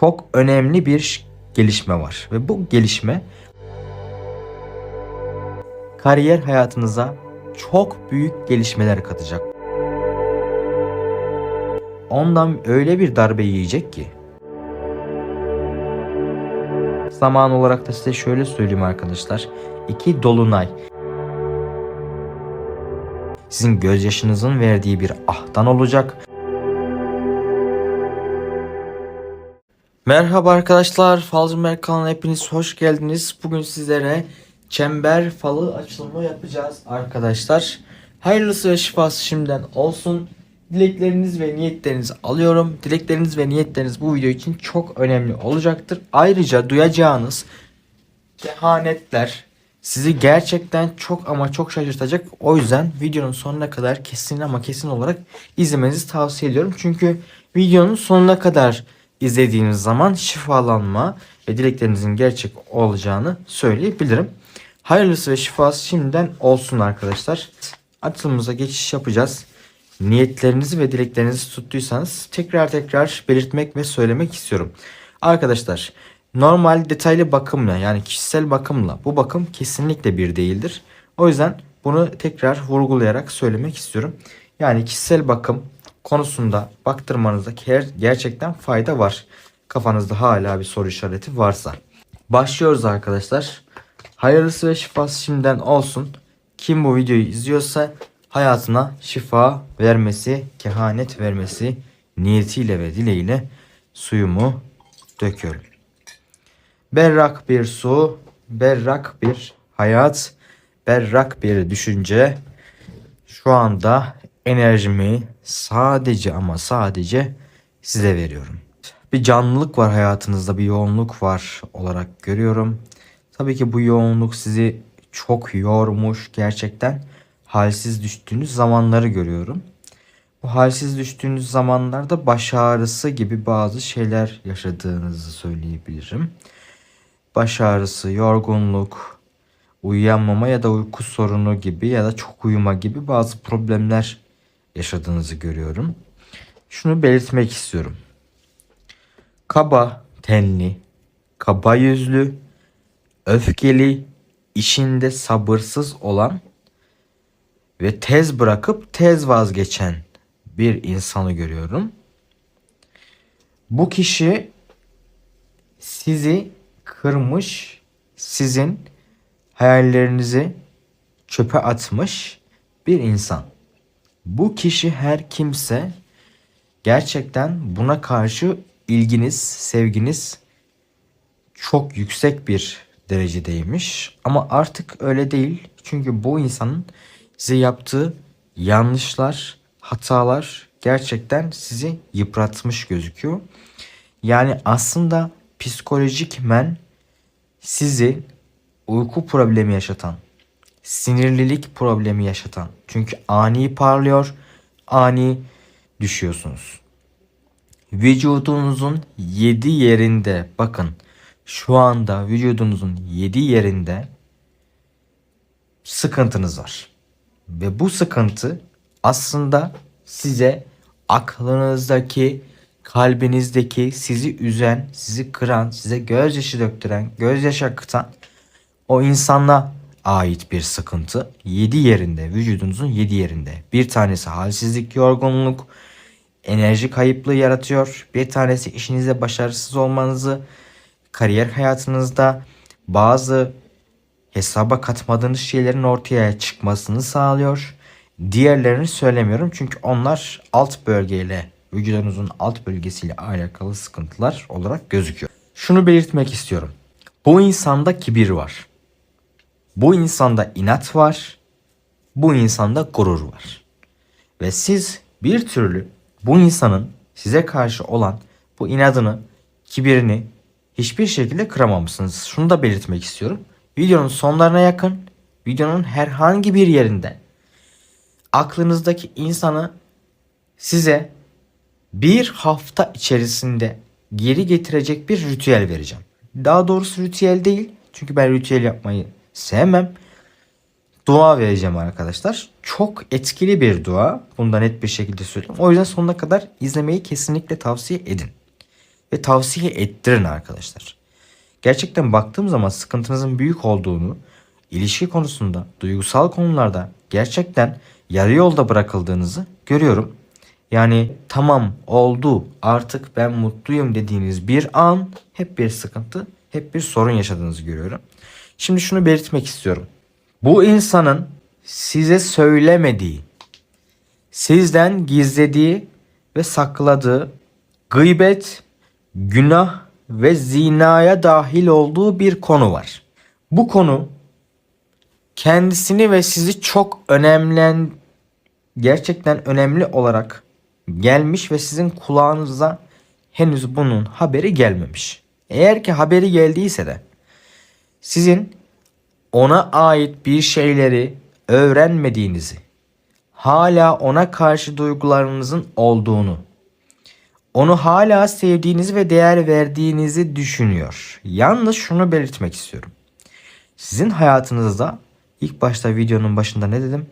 çok önemli bir gelişme var. Ve bu gelişme kariyer hayatınıza çok büyük gelişmeler katacak. Ondan öyle bir darbe yiyecek ki. Zaman olarak da size şöyle söyleyeyim arkadaşlar. İki dolunay sizin gözyaşınızın verdiği bir ahtan olacak. Merhaba arkadaşlar, Falcı Mer kanalına hepiniz hoş geldiniz. Bugün sizlere çember falı açılımı yapacağız arkadaşlar. Hayırlısı ve şifası şimdiden olsun. Dilekleriniz ve niyetlerinizi alıyorum. Dilekleriniz ve niyetleriniz bu video için çok önemli olacaktır. Ayrıca duyacağınız kehanetler sizi gerçekten çok ama çok şaşırtacak. O yüzden videonun sonuna kadar kesin ama kesin olarak izlemenizi tavsiye ediyorum. Çünkü videonun sonuna kadar izlediğiniz zaman şifalanma ve dileklerinizin gerçek olacağını söyleyebilirim. Hayırlısı ve şifası şimdiden olsun arkadaşlar. Açılımıza geçiş yapacağız. Niyetlerinizi ve dileklerinizi tuttuysanız tekrar tekrar belirtmek ve söylemek istiyorum. Arkadaşlar normal detaylı bakımla yani kişisel bakımla bu bakım kesinlikle bir değildir. O yüzden bunu tekrar vurgulayarak söylemek istiyorum. Yani kişisel bakım konusunda baktırmanızda ger- gerçekten fayda var. Kafanızda hala bir soru işareti varsa. Başlıyoruz arkadaşlar. Hayırlısı ve şifası şimdiden olsun. Kim bu videoyu izliyorsa hayatına şifa vermesi, kehanet vermesi niyetiyle ve dileğiyle suyumu döküyorum. Berrak bir su, berrak bir hayat, berrak bir düşünce. Şu anda enerjimi sadece ama sadece size veriyorum. Bir canlılık var hayatınızda, bir yoğunluk var olarak görüyorum. Tabii ki bu yoğunluk sizi çok yormuş gerçekten. Halsiz düştüğünüz zamanları görüyorum. Bu halsiz düştüğünüz zamanlarda baş ağrısı gibi bazı şeyler yaşadığınızı söyleyebilirim. Baş ağrısı, yorgunluk, uyuyamama ya da uyku sorunu gibi ya da çok uyuma gibi bazı problemler yaşadığınızı görüyorum. Şunu belirtmek istiyorum. Kaba tenli, kaba yüzlü, öfkeli, işinde sabırsız olan ve tez bırakıp tez vazgeçen bir insanı görüyorum. Bu kişi sizi kırmış, sizin hayallerinizi çöpe atmış bir insan. Bu kişi her kimse gerçekten buna karşı ilginiz, sevginiz çok yüksek bir derecedeymiş. Ama artık öyle değil. Çünkü bu insanın size yaptığı yanlışlar, hatalar gerçekten sizi yıpratmış gözüküyor. Yani aslında psikolojik men sizi uyku problemi yaşatan, sinirlilik problemi yaşatan. Çünkü ani parlıyor, ani düşüyorsunuz. Vücudunuzun 7 yerinde bakın şu anda vücudunuzun 7 yerinde sıkıntınız var. Ve bu sıkıntı aslında size aklınızdaki, kalbinizdeki sizi üzen, sizi kıran, size gözyaşı döktüren, gözyaşı akıtan o insana ait bir sıkıntı. 7 yerinde, vücudunuzun 7 yerinde. Bir tanesi halsizlik, yorgunluk, enerji kayıplığı yaratıyor. Bir tanesi işinizde başarısız olmanızı, kariyer hayatınızda bazı hesaba katmadığınız şeylerin ortaya çıkmasını sağlıyor. Diğerlerini söylemiyorum çünkü onlar alt bölgeyle vücudunuzun alt bölgesiyle alakalı sıkıntılar olarak gözüküyor. Şunu belirtmek istiyorum. Bu insanda kibir var. Bu insanda inat var. Bu insanda gurur var. Ve siz bir türlü bu insanın size karşı olan bu inadını, kibirini hiçbir şekilde kıramamışsınız. Şunu da belirtmek istiyorum. Videonun sonlarına yakın, videonun herhangi bir yerinde aklınızdaki insanı size bir hafta içerisinde geri getirecek bir ritüel vereceğim. Daha doğrusu ritüel değil. Çünkü ben ritüel yapmayı sevmem. Dua vereceğim arkadaşlar. Çok etkili bir dua. Bunu net bir şekilde söyleyeyim. O yüzden sonuna kadar izlemeyi kesinlikle tavsiye edin. ve tavsiye ettirin arkadaşlar. Gerçekten baktığım zaman sıkıntınızın büyük olduğunu, ilişki konusunda, duygusal konularda gerçekten yarı yolda bırakıldığınızı görüyorum. Yani tamam oldu artık ben mutluyum dediğiniz bir an hep bir sıkıntı, hep bir sorun yaşadığınızı görüyorum. Şimdi şunu belirtmek istiyorum. Bu insanın size söylemediği, sizden gizlediği ve sakladığı gıybet, günah ve zinaya dahil olduğu bir konu var. Bu konu kendisini ve sizi çok önemlen gerçekten önemli olarak gelmiş ve sizin kulağınıza henüz bunun haberi gelmemiş. Eğer ki haberi geldiyse de sizin ona ait bir şeyleri öğrenmediğinizi, hala ona karşı duygularınızın olduğunu, onu hala sevdiğinizi ve değer verdiğinizi düşünüyor. Yalnız şunu belirtmek istiyorum. Sizin hayatınızda ilk başta videonun başında ne dedim?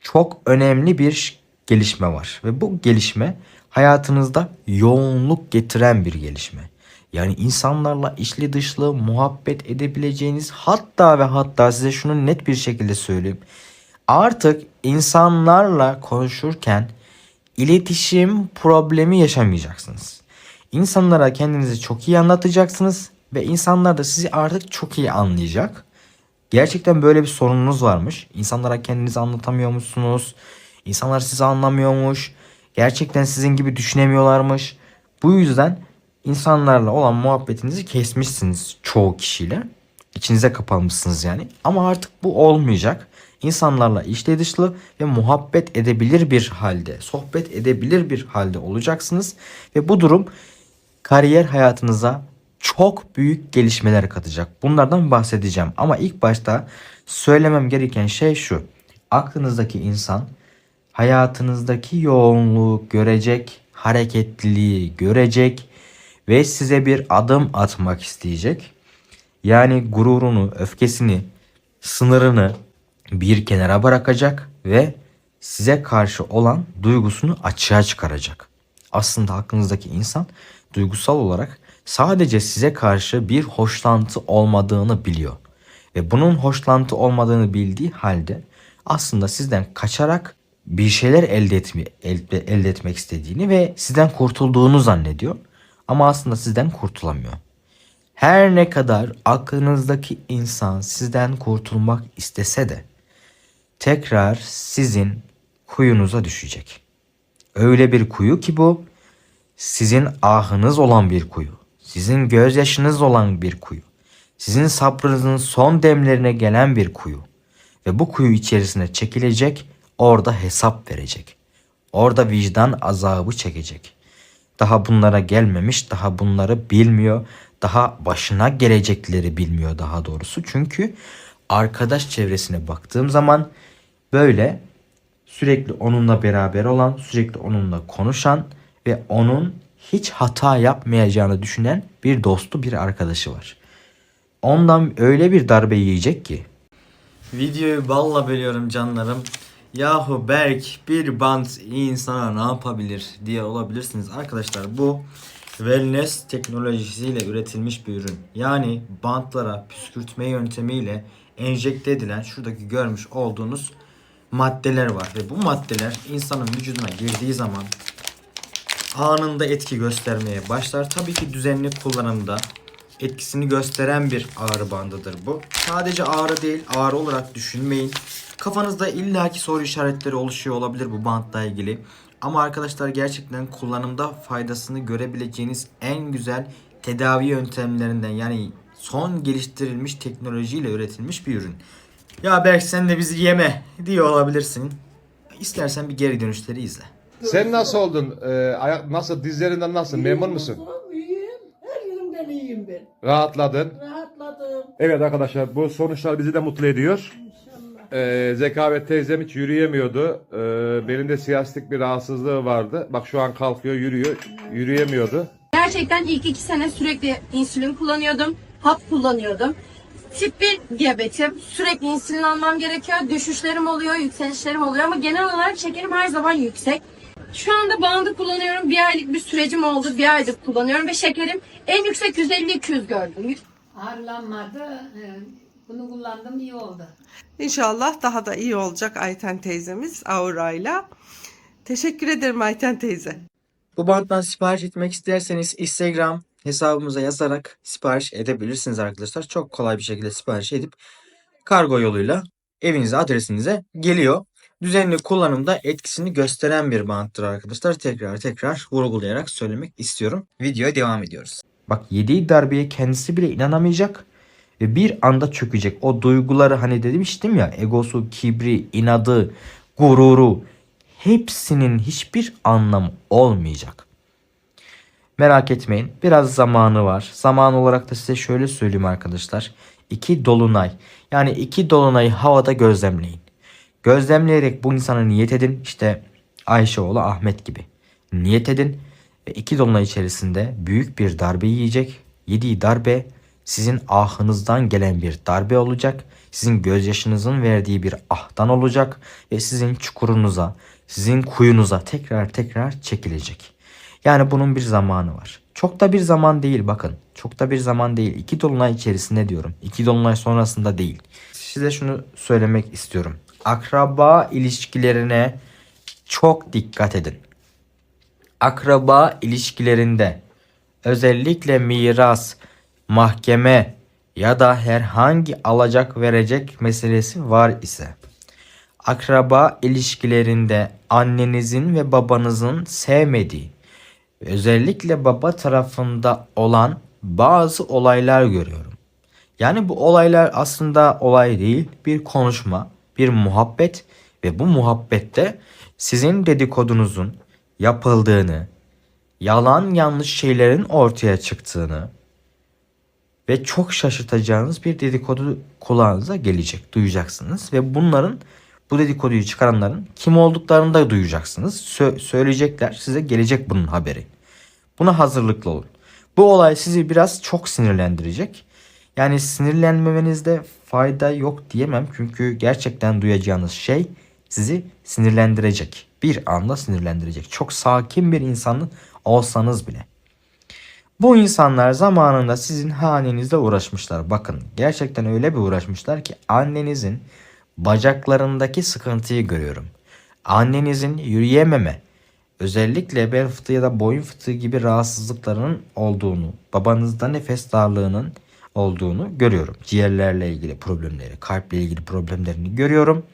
Çok önemli bir gelişme var ve bu gelişme hayatınızda yoğunluk getiren bir gelişme. Yani insanlarla içli dışlı muhabbet edebileceğiniz hatta ve hatta size şunu net bir şekilde söyleyeyim. Artık insanlarla konuşurken iletişim problemi yaşamayacaksınız. İnsanlara kendinizi çok iyi anlatacaksınız ve insanlar da sizi artık çok iyi anlayacak. Gerçekten böyle bir sorununuz varmış. İnsanlara kendinizi anlatamıyormuşsunuz. İnsanlar sizi anlamıyormuş. Gerçekten sizin gibi düşünemiyorlarmış. Bu yüzden insanlarla olan muhabbetinizi kesmişsiniz çoğu kişiyle. İçinize kapanmışsınız yani. Ama artık bu olmayacak. İnsanlarla içli dışlı ve muhabbet edebilir bir halde, sohbet edebilir bir halde olacaksınız. Ve bu durum kariyer hayatınıza çok büyük gelişmeler katacak. Bunlardan bahsedeceğim. Ama ilk başta söylemem gereken şey şu. Aklınızdaki insan hayatınızdaki yoğunluğu görecek, hareketliliği görecek ve size bir adım atmak isteyecek. Yani gururunu, öfkesini, sınırını bir kenara bırakacak ve size karşı olan duygusunu açığa çıkaracak. Aslında aklınızdaki insan duygusal olarak sadece size karşı bir hoşlantı olmadığını biliyor. Ve bunun hoşlantı olmadığını bildiği halde aslında sizden kaçarak bir şeyler elde, etme, elde, elde etmek istediğini ve sizden kurtulduğunu zannediyor. Ama aslında sizden kurtulamıyor. Her ne kadar aklınızdaki insan sizden kurtulmak istese de tekrar sizin kuyunuza düşecek. Öyle bir kuyu ki bu sizin ahınız olan bir kuyu. Sizin gözyaşınız olan bir kuyu. Sizin sabrınızın son demlerine gelen bir kuyu. Ve bu kuyu içerisine çekilecek, orada hesap verecek. Orada vicdan azabı çekecek. Daha bunlara gelmemiş, daha bunları bilmiyor, daha başına gelecekleri bilmiyor daha doğrusu. Çünkü arkadaş çevresine baktığım zaman böyle sürekli onunla beraber olan, sürekli onunla konuşan ve onun hiç hata yapmayacağını düşünen bir dostu, bir arkadaşı var. Ondan öyle bir darbe yiyecek ki. Videoyu balla bölüyorum canlarım. Yahu Berk bir bant insana ne yapabilir diye olabilirsiniz. Arkadaşlar bu wellness teknolojisiyle üretilmiş bir ürün. Yani bantlara püskürtme yöntemiyle enjekte edilen şuradaki görmüş olduğunuz maddeler var. Ve bu maddeler insanın vücuduna girdiği zaman anında etki göstermeye başlar. Tabii ki düzenli kullanımda etkisini gösteren bir ağrı bandıdır bu. Sadece ağrı değil, ağrı olarak düşünmeyin. Kafanızda illaki soru işaretleri oluşuyor olabilir bu bantla ilgili. Ama arkadaşlar gerçekten kullanımda faydasını görebileceğiniz en güzel tedavi yöntemlerinden yani son geliştirilmiş teknolojiyle üretilmiş bir ürün. Ya belki sen de bizi yeme diye olabilirsin. İstersen bir geri dönüşleri izle. Sen nasıl oldun? Ee, ayak nasıl dizlerinden nasıl? Memnun musun? İyiyim. Her yerimden iyiyim ben. Rahatladın. Rahatladım. Evet arkadaşlar bu sonuçlar bizi de mutlu ediyor. İnşallah. Ee, Zekavet teyzem hiç yürüyemiyordu. Ee, belinde siyastik bir rahatsızlığı vardı. Bak şu an kalkıyor yürüyor. Yürüyemiyordu. Gerçekten ilk iki sene sürekli insülin kullanıyordum. Hap kullanıyordum. Tip 1 diyabetim. Sürekli insülin almam gerekiyor. Düşüşlerim oluyor, yükselişlerim oluyor ama genel olarak şekerim her zaman yüksek. Şu anda bandı kullanıyorum. Bir aylık bir sürecim oldu. Bir aydır kullanıyorum ve şekerim en yüksek 150-200 gördüm. Ağırlanmadı. Bunu kullandım iyi oldu. İnşallah daha da iyi olacak Ayten teyzemiz Aura'yla. Teşekkür ederim Ayten teyze. Bu banttan sipariş etmek isterseniz Instagram hesabımıza yazarak sipariş edebilirsiniz arkadaşlar. Çok kolay bir şekilde sipariş edip kargo yoluyla evinize adresinize geliyor. Düzenli kullanımda etkisini gösteren bir banttır arkadaşlar. Tekrar tekrar vurgulayarak söylemek istiyorum. Videoya devam ediyoruz. Bak yediği darbeye kendisi bile inanamayacak ve bir anda çökecek. O duyguları hani demiştim ya egosu, kibri, inadı, gururu hepsinin hiçbir anlamı olmayacak. Merak etmeyin. Biraz zamanı var. Zaman olarak da size şöyle söyleyeyim arkadaşlar. İki dolunay. Yani iki dolunayı havada gözlemleyin. Gözlemleyerek bu insana niyet edin. İşte Ayşeoğlu Ahmet gibi. Niyet edin. Ve iki dolunay içerisinde büyük bir darbe yiyecek. Yediği darbe sizin ahınızdan gelen bir darbe olacak. Sizin gözyaşınızın verdiği bir ahtan olacak. Ve sizin çukurunuza, sizin kuyunuza tekrar tekrar çekilecek. Yani bunun bir zamanı var. Çok da bir zaman değil bakın. Çok da bir zaman değil. İki dolunay içerisinde diyorum. İki dolunay sonrasında değil. Size şunu söylemek istiyorum. Akraba ilişkilerine çok dikkat edin. Akraba ilişkilerinde özellikle miras, mahkeme ya da herhangi alacak verecek meselesi var ise akraba ilişkilerinde annenizin ve babanızın sevmediği özellikle baba tarafında olan bazı olaylar görüyorum. Yani bu olaylar aslında olay değil, bir konuşma, bir muhabbet ve bu muhabbette sizin dedikodunuzun yapıldığını, yalan yanlış şeylerin ortaya çıktığını ve çok şaşırtacağınız bir dedikodu kulağınıza gelecek, duyacaksınız ve bunların bu dedikoduyu çıkaranların kim olduklarını da duyacaksınız. Sö- söyleyecekler, size gelecek bunun haberi. Buna hazırlıklı olun. Bu olay sizi biraz çok sinirlendirecek. Yani sinirlenmemenizde fayda yok diyemem. Çünkü gerçekten duyacağınız şey sizi sinirlendirecek. Bir anda sinirlendirecek. Çok sakin bir insanın olsanız bile. Bu insanlar zamanında sizin hanenizde uğraşmışlar. Bakın gerçekten öyle bir uğraşmışlar ki annenizin bacaklarındaki sıkıntıyı görüyorum. Annenizin yürüyememe, özellikle bel fıtığı ya da boyun fıtığı gibi rahatsızlıklarının olduğunu, babanızda nefes darlığının olduğunu görüyorum. Ciğerlerle ilgili problemleri, kalple ilgili problemlerini görüyorum.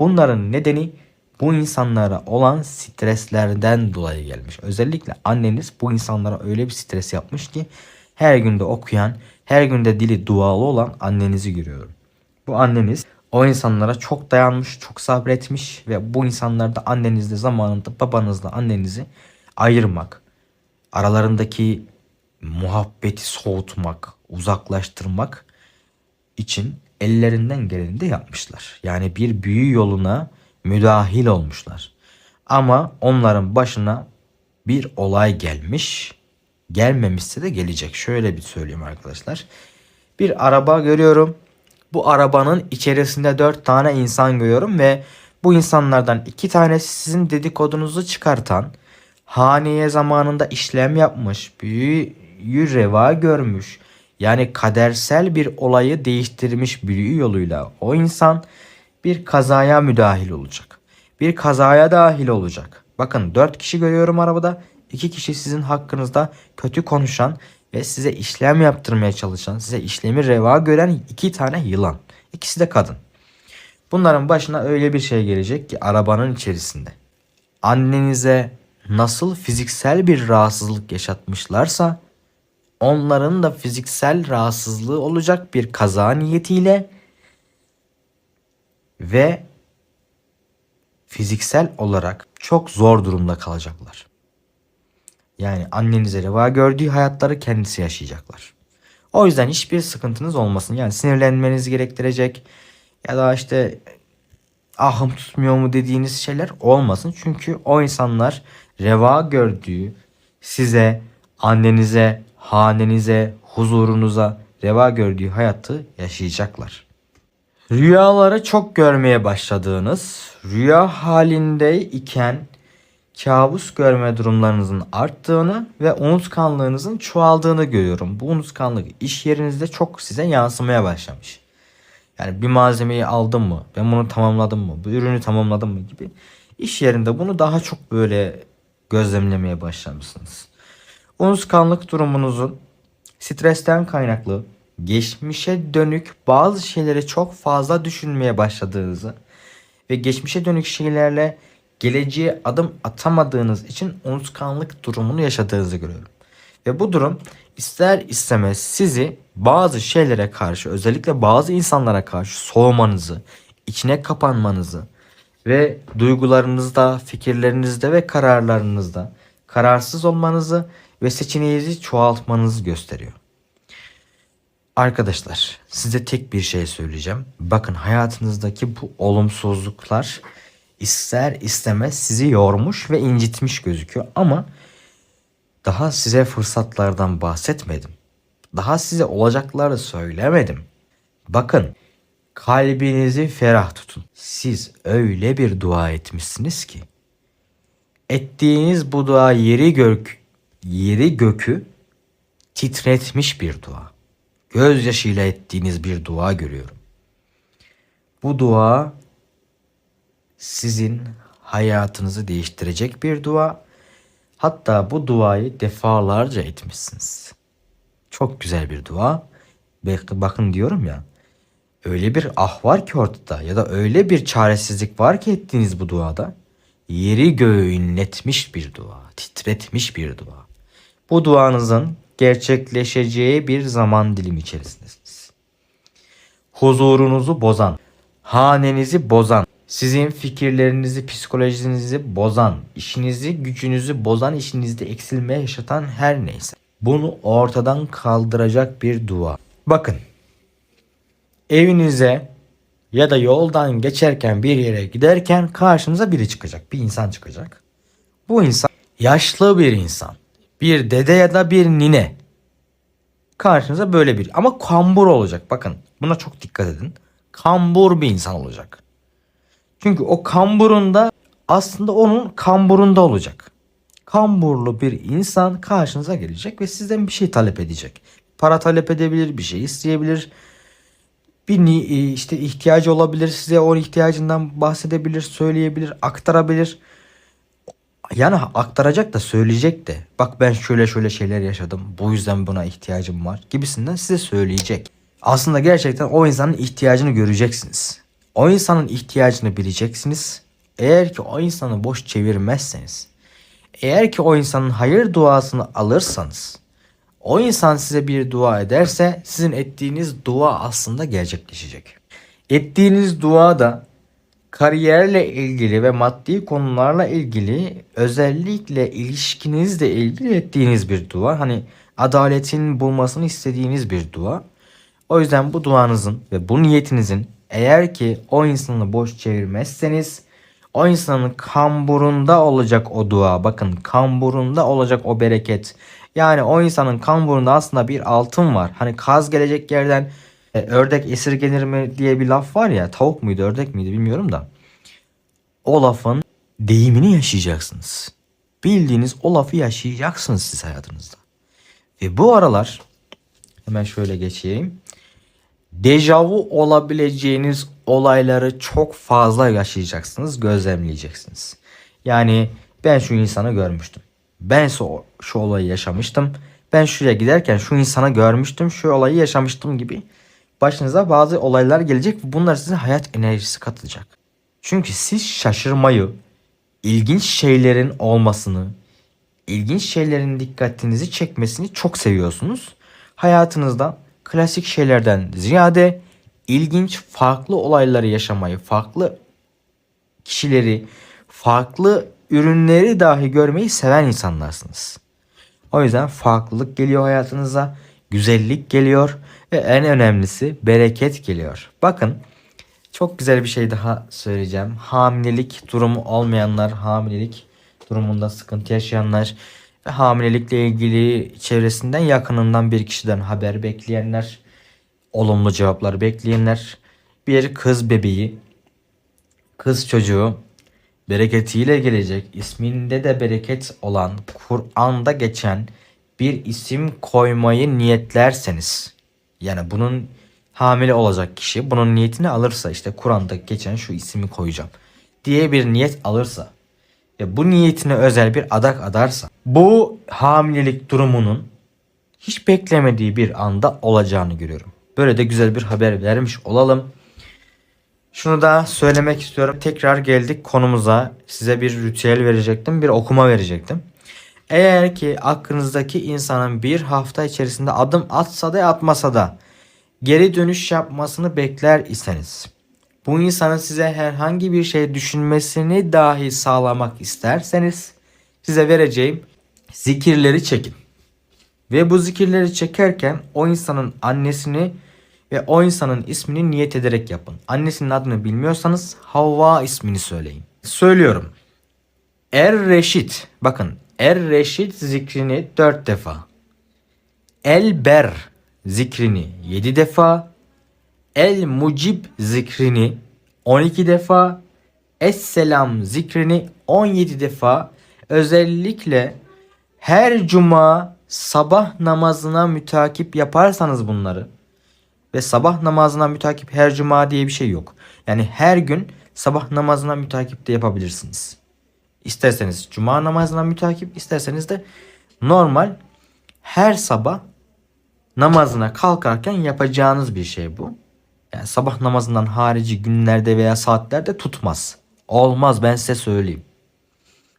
Bunların nedeni bu insanlara olan streslerden dolayı gelmiş. Özellikle anneniz bu insanlara öyle bir stres yapmış ki her günde okuyan, her günde dili dualı olan annenizi görüyorum. Bu anneniz o insanlara çok dayanmış, çok sabretmiş ve bu insanlar da annenizle zamanında babanızla annenizi ayırmak, aralarındaki muhabbeti soğutmak, uzaklaştırmak için ellerinden geleni de yapmışlar. Yani bir büyü yoluna müdahil olmuşlar. Ama onların başına bir olay gelmiş. Gelmemişse de gelecek. Şöyle bir söyleyeyim arkadaşlar. Bir araba görüyorum. Bu arabanın içerisinde dört tane insan görüyorum ve bu insanlardan iki tanesi sizin dedikodunuzu çıkartan, haneye zamanında işlem yapmış, büyüyü reva görmüş. Yani kadersel bir olayı değiştirmiş büyü yoluyla o insan bir kazaya müdahil olacak. Bir kazaya dahil olacak. Bakın dört kişi görüyorum arabada. iki kişi sizin hakkınızda kötü konuşan ve size işlem yaptırmaya çalışan, size işlemi reva gören iki tane yılan. İkisi de kadın. Bunların başına öyle bir şey gelecek ki arabanın içerisinde. Annenize nasıl fiziksel bir rahatsızlık yaşatmışlarsa onların da fiziksel rahatsızlığı olacak bir kaza niyetiyle ve fiziksel olarak çok zor durumda kalacaklar. Yani annenize reva gördüğü hayatları kendisi yaşayacaklar. O yüzden hiçbir sıkıntınız olmasın. Yani sinirlenmenizi gerektirecek ya da işte ahım tutmuyor mu dediğiniz şeyler olmasın. Çünkü o insanlar reva gördüğü size, annenize, hanenize, huzurunuza reva gördüğü hayatı yaşayacaklar. Rüyaları çok görmeye başladığınız, rüya halinde iken kabus görme durumlarınızın arttığını ve unutkanlığınızın çoğaldığını görüyorum. Bu unutkanlık iş yerinizde çok size yansımaya başlamış. Yani bir malzemeyi aldım mı, ben bunu tamamladım mı, bu ürünü tamamladım mı gibi iş yerinde bunu daha çok böyle gözlemlemeye başlamışsınız. Unutkanlık durumunuzun stresten kaynaklı geçmişe dönük bazı şeyleri çok fazla düşünmeye başladığınızı ve geçmişe dönük şeylerle geleceğe adım atamadığınız için unutkanlık durumunu yaşadığınızı görüyorum. Ve bu durum ister istemez sizi bazı şeylere karşı özellikle bazı insanlara karşı soğumanızı, içine kapanmanızı ve duygularınızda, fikirlerinizde ve kararlarınızda kararsız olmanızı ve seçeneğinizi çoğaltmanızı gösteriyor. Arkadaşlar size tek bir şey söyleyeceğim. Bakın hayatınızdaki bu olumsuzluklar ister istemez sizi yormuş ve incitmiş gözüküyor ama daha size fırsatlardan bahsetmedim. Daha size olacakları söylemedim. Bakın kalbinizi ferah tutun. Siz öyle bir dua etmişsiniz ki ettiğiniz bu dua yeri gök yeri gökü titretmiş bir dua. Gözyaşıyla ettiğiniz bir dua görüyorum. Bu dua sizin hayatınızı değiştirecek bir dua. Hatta bu duayı defalarca etmişsiniz. Çok güzel bir dua. Bak- Bakın diyorum ya. Öyle bir ah var ki ortada ya da öyle bir çaresizlik var ki ettiğiniz bu duada. Yeri göğü inletmiş bir dua, titretmiş bir dua. Bu duanızın gerçekleşeceği bir zaman dilimi içerisindesiniz. Huzurunuzu bozan, hanenizi bozan, sizin fikirlerinizi, psikolojinizi bozan, işinizi, gücünüzü bozan, işinizde eksilme yaşatan her neyse. Bunu ortadan kaldıracak bir dua. Bakın. Evinize ya da yoldan geçerken bir yere giderken karşınıza biri çıkacak. Bir insan çıkacak. Bu insan yaşlı bir insan. Bir dede ya da bir nine. Karşınıza böyle bir ama kambur olacak. Bakın buna çok dikkat edin. Kambur bir insan olacak. Çünkü o kamburunda aslında onun kamburunda olacak. Kamburlu bir insan karşınıza gelecek ve sizden bir şey talep edecek. Para talep edebilir, bir şey isteyebilir. Bir e, işte ihtiyacı olabilir size o ihtiyacından bahsedebilir, söyleyebilir, aktarabilir. Yani aktaracak da söyleyecek de. Bak ben şöyle şöyle şeyler yaşadım. Bu yüzden buna ihtiyacım var gibisinden size söyleyecek. Aslında gerçekten o insanın ihtiyacını göreceksiniz. O insanın ihtiyacını bileceksiniz. Eğer ki o insanı boş çevirmezseniz, eğer ki o insanın hayır duasını alırsanız, o insan size bir dua ederse sizin ettiğiniz dua aslında gerçekleşecek. Ettiğiniz dua da kariyerle ilgili ve maddi konularla ilgili özellikle ilişkinizle ilgili ettiğiniz bir dua. Hani adaletin bulmasını istediğiniz bir dua. O yüzden bu duanızın ve bu niyetinizin eğer ki o insanı boş çevirmezseniz o insanın kamburunda olacak o dua. Bakın kamburunda olacak o bereket. Yani o insanın kamburunda aslında bir altın var. Hani kaz gelecek yerden e, ördek esirgenir mi diye bir laf var ya. Tavuk muydu ördek miydi bilmiyorum da. O lafın deyimini yaşayacaksınız. Bildiğiniz o lafı yaşayacaksınız siz hayatınızda. Ve bu aralar hemen şöyle geçeyim. Dejavu olabileceğiniz olayları çok fazla yaşayacaksınız, gözlemleyeceksiniz. Yani ben şu insanı görmüştüm. Ben şu, şu olayı yaşamıştım. Ben şuraya giderken şu insanı görmüştüm, şu olayı yaşamıştım gibi başınıza bazı olaylar gelecek ve bunlar size hayat enerjisi katacak. Çünkü siz şaşırmayı, ilginç şeylerin olmasını, ilginç şeylerin dikkatinizi çekmesini çok seviyorsunuz. Hayatınızda klasik şeylerden ziyade ilginç farklı olayları yaşamayı, farklı kişileri, farklı ürünleri dahi görmeyi seven insanlarsınız. O yüzden farklılık geliyor hayatınıza, güzellik geliyor ve en önemlisi bereket geliyor. Bakın çok güzel bir şey daha söyleyeceğim. Hamilelik durumu olmayanlar, hamilelik durumunda sıkıntı yaşayanlar ve hamilelikle ilgili çevresinden yakınından bir kişiden haber bekleyenler, olumlu cevaplar bekleyenler, bir kız bebeği, kız çocuğu bereketiyle gelecek, isminde de bereket olan, Kur'an'da geçen bir isim koymayı niyetlerseniz, yani bunun hamile olacak kişi bunun niyetini alırsa işte Kur'an'da geçen şu ismi koyacağım diye bir niyet alırsa ve bu niyetine özel bir adak adarsa bu hamilelik durumunun hiç beklemediği bir anda olacağını görüyorum. Böyle de güzel bir haber vermiş olalım. Şunu da söylemek istiyorum. Tekrar geldik konumuza. Size bir ritüel verecektim, bir okuma verecektim. Eğer ki aklınızdaki insanın bir hafta içerisinde adım atsa da atmasa da geri dönüş yapmasını bekler iseniz bu insanın size herhangi bir şey düşünmesini dahi sağlamak isterseniz size vereceğim zikirleri çekin. Ve bu zikirleri çekerken o insanın annesini ve o insanın ismini niyet ederek yapın. Annesinin adını bilmiyorsanız Havva ismini söyleyin. Söylüyorum. Er Reşit. Bakın Er Reşit zikrini 4 defa. El Ber zikrini 7 defa. El Mucib zikrini 12 defa. Esselam zikrini 17 defa. Özellikle her cuma sabah namazına mütakip yaparsanız bunları ve sabah namazına mütakip her cuma diye bir şey yok. Yani her gün sabah namazına mütakip de yapabilirsiniz. İsterseniz cuma namazına mütakip, isterseniz de normal her sabah namazına kalkarken yapacağınız bir şey bu. Yani sabah namazından harici günlerde veya saatlerde tutmaz. Olmaz ben size söyleyeyim.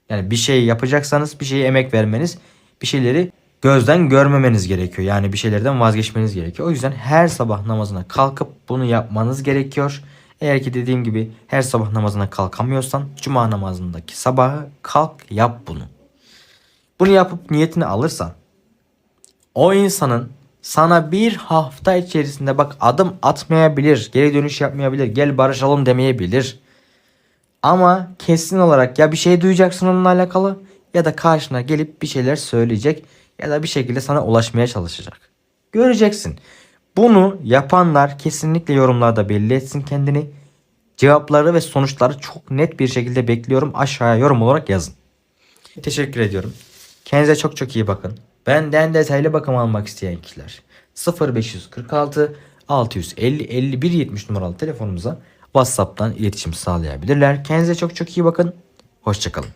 Yani bir şey yapacaksanız bir şeye emek vermeniz, bir şeyleri gözden görmemeniz gerekiyor. Yani bir şeylerden vazgeçmeniz gerekiyor. O yüzden her sabah namazına kalkıp bunu yapmanız gerekiyor. Eğer ki dediğim gibi her sabah namazına kalkamıyorsan cuma namazındaki sabahı kalk yap bunu. Bunu yapıp niyetini alırsan o insanın sana bir hafta içerisinde bak adım atmayabilir, geri dönüş yapmayabilir, gel barışalım demeyebilir. Ama kesin olarak ya bir şey duyacaksın onunla alakalı ya da karşına gelip bir şeyler söyleyecek ya da bir şekilde sana ulaşmaya çalışacak. Göreceksin. Bunu yapanlar kesinlikle yorumlarda belli etsin kendini. Cevapları ve sonuçları çok net bir şekilde bekliyorum. Aşağıya yorum olarak yazın. Teşekkür ediyorum. Kendinize çok çok iyi bakın. Benden detaylı bakım almak isteyen kişiler 0546 650 51 70 numaralı telefonumuza WhatsApp'tan iletişim sağlayabilirler. Kendinize çok çok iyi bakın. Hoşçakalın.